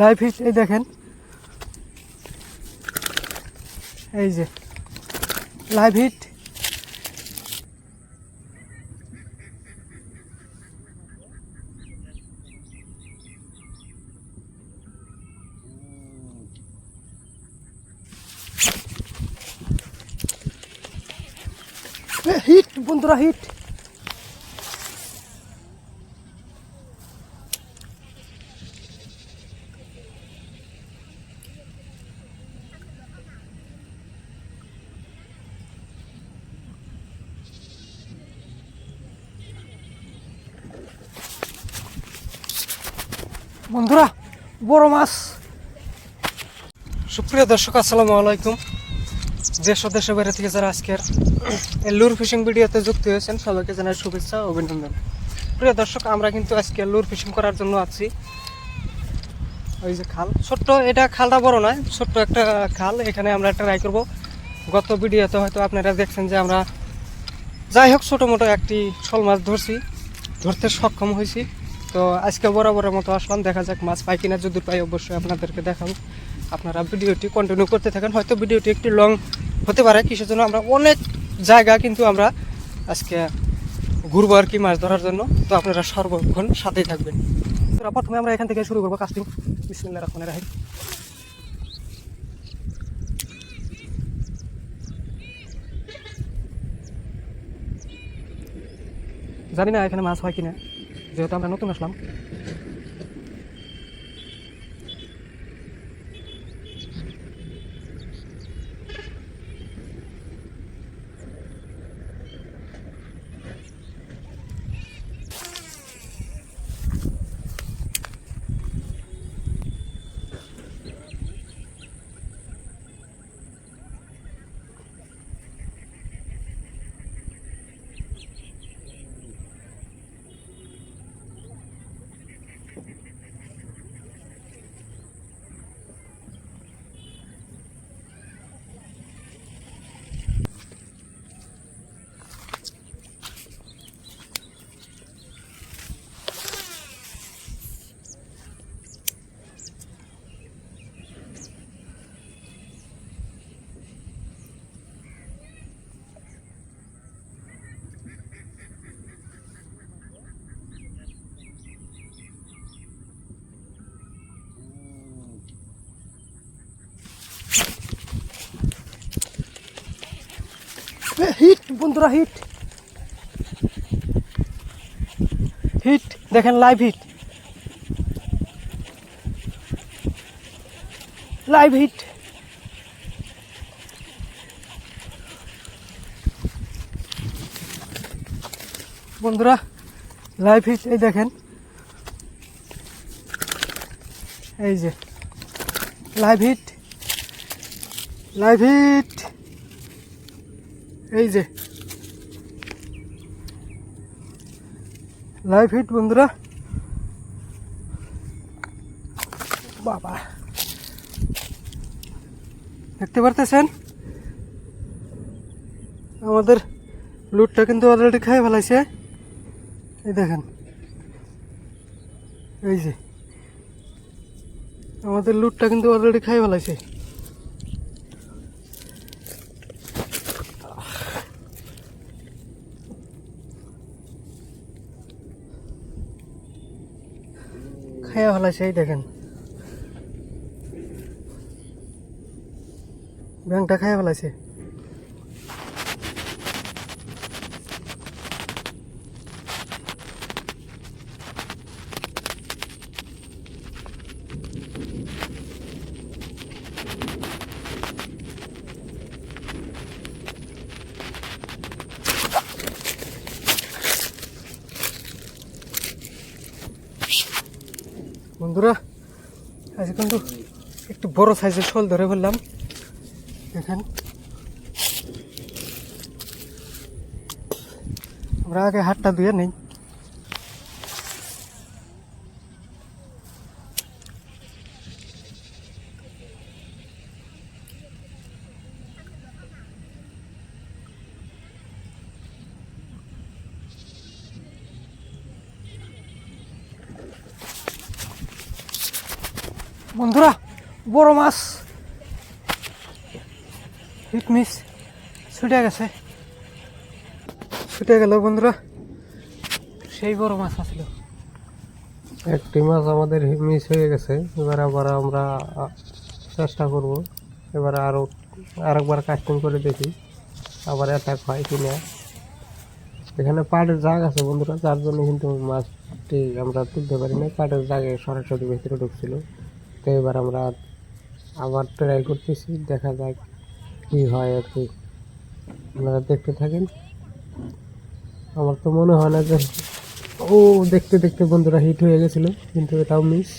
Live hit এই দেখেন। এই যে লাইভ হিট হিট বন্ধুরা হিট। বন্ধুরা, বড় মাছ। সুপ্রিয় দর্শক, আসসালামু আলাইকুম। দেশ দেশের বাইরে থেকে যারা আজকের লুর ফিশিং ভিডিওতে যুক্ত হয়েছেন, সবাইকে জানাই শুভেচ্ছা অভিনন্দন। প্রিয় দর্শক, আমরা কিন্তু আজকে লুর ফিশিং করার জন্য আছি। ওই যে খাল। ছোট্ট, এটা খালটা বড় নয়, ছোট্ট একটা খাল। এখানে আমরা ট্রাই করব। গত ভিডিওতে হয়তো আপনারা দেখছেন যে আমরা যাই হোক ছোটো মোটো একটি শোল মাছ ধরছি। ধরতে সক্ষম হয়েছি। তো আজকে বরাবরের মতো আসলাম, দেখা যাক মাছ পাই কিনা যদি পাই অবশ্যই আপনাদেরকে দেখাবো। আপনারা ভিডিওটি কন্টিনিউ করতে থাকেন, হয়তো ভিডিওটি একটু লং হতে পারে কিসের জন্য আমরা অনেক জায়গা কিন্তু আমরা আজকে ঘুরবো আর কি মাছ ধরার জন্য। তো আপনারা সর্বক্ষণ সাথেই থাকবেন। প্রথমে আমরা এখান থেকে শুরু করব কাস্টিং বিসমিল্লাহ রহমানির রাহিম। জানি না এখানে মাছ হয় কিনা। যেহেতু আমরা নতুন আসলাম হিট, বন্ধুরা, হিট। হিট, দেখেন লাইভ হিট। Live hit. বন্ধুরা লাইভ হিট, এই দেখেন। এই যে লাইভ হিট। Live hit. এই যে। লাইভ হিট বন্ধুরা। বাবা। দেখতে পারতেছেন? আমাদের লুটটা কিন্তু অলরেডি খাই ফেলাইছে। এই দেখেন। এই যে। আমাদের লুটটা কিন্তু অলরেডি খাই ফেলাইছে। খাইয়া ফেলাইছে সেই দেখেন। ব্যাংকটা খাইয়া ফেলাইছে। বন্ধুরা আজ কিন্তু একটু বড় সাইজের শোল ধরে ফেললাম। দেখেন। আমরা আগে হাতটা ধুয়ে নেই। বন্ধুরা, বড় মাছ। হিট মিস ছুটে গেছে। ছুটে গেল বন্ধুরা। সেই বড় মাছ আছিল। একটি মাছ আমাদের মিস হয়ে গেছে। এবার আবার আমরা চেষ্টা করব। এবার আরও আরেকবার কাস্টিং করে দেখি। আবার অ্যাটাক হয় কি না এখানে পাড়ের জাগ আছে বন্ধুরা। যার জন্য কিন্তু মাছটি আমরা তুলতে পারি না পাড়ের জাগে সরাসরি ভেতরে ঢুকছিল। তো এবার আমরা আবার ট্রাই করতেছি, দেখা যাক কি হয় আর কি। আপনারা দেখতে থাকেন। আমার তো মনে হয় না যে, ও দেখতে দেখতে বন্ধুরা হিট হয়ে গেছিল, কিন্তু এটাও মিস